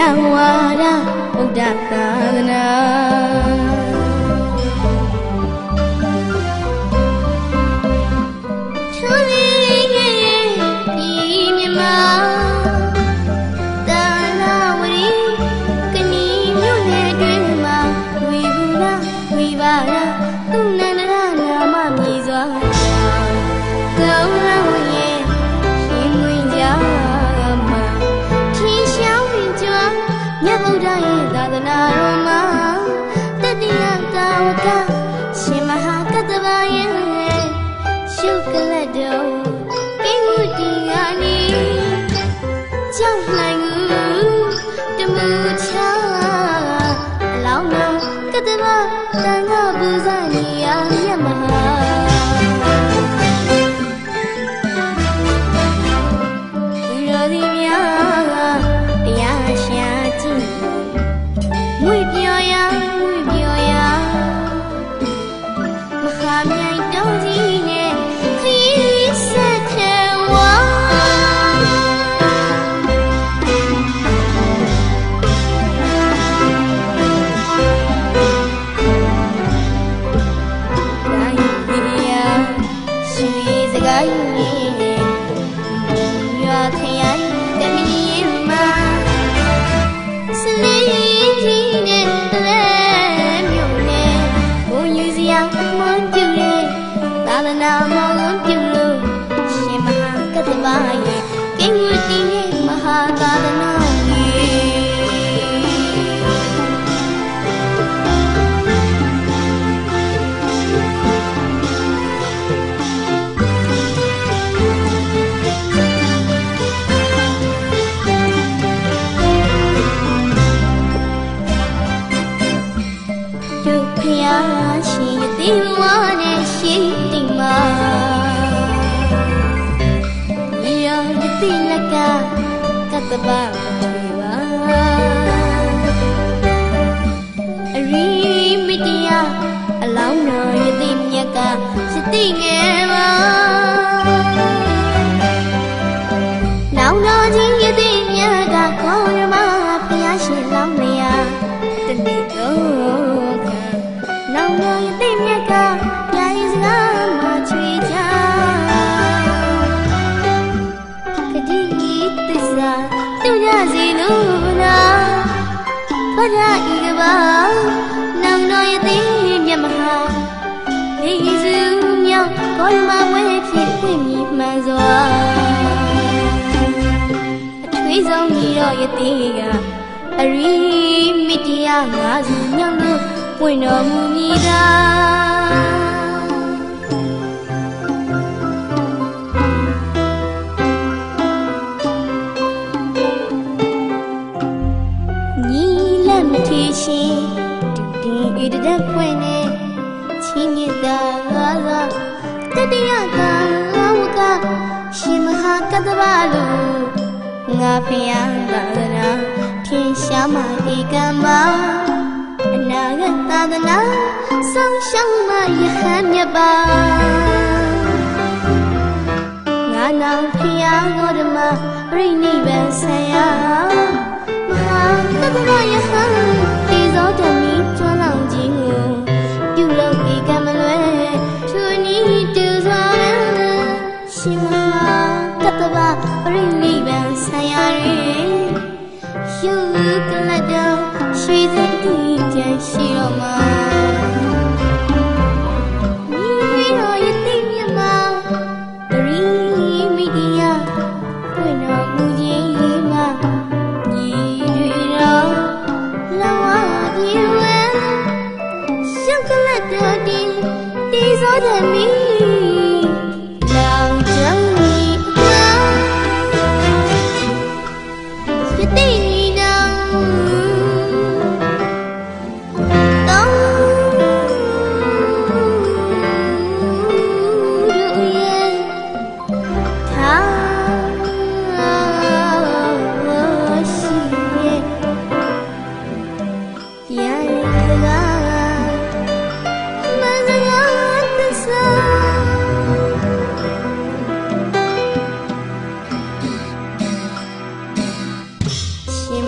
nawara udakana တိလကကတ္တဘာသိငယ်ပါလောင်တော်ကြီးရသိမြတ်ကခေါ်ရမဘုရားရှင်လောင်းမယားတနေ့တော့လောင်တော် စွာအထွေးဆုံးဤတော့ယသိကအရိမိတရားငါးစုညောင်းလို့ပွင့်တော်မူမည်သာညီလက်မထေရှင်ဒီဤတက်ဖွင့်နေချင်းမြတ်တာငါးကတတရားက ကတဘာလူငါဖျားသာသနာထင်ရှားမှဧကံပါအနာဂတ်သာသနာဆောင်ရှောက်မှယဟန်မြတ်ပါငါနောင်ဖျားတော်ဓမ္မပြိနိဗ္ဗာန်ဆံရမဟာကတဘာယဟန် So them, me.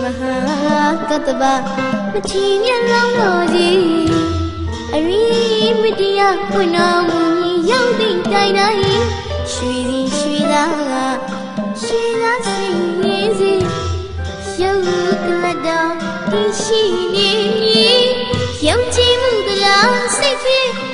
ပါမချီမျက်လုံးတော်ကြီးအရီမတရားခွနာမူကြီးရောက်သည့်တိုင်တိုင်းရွှေစီရွှေသားကရွှေသားစိတ်ရင်းစီရုပ်ကလတ်တော်ဒီရှိနေမည်ယုံကြည်မှုကလားစိတ်ဖြင့်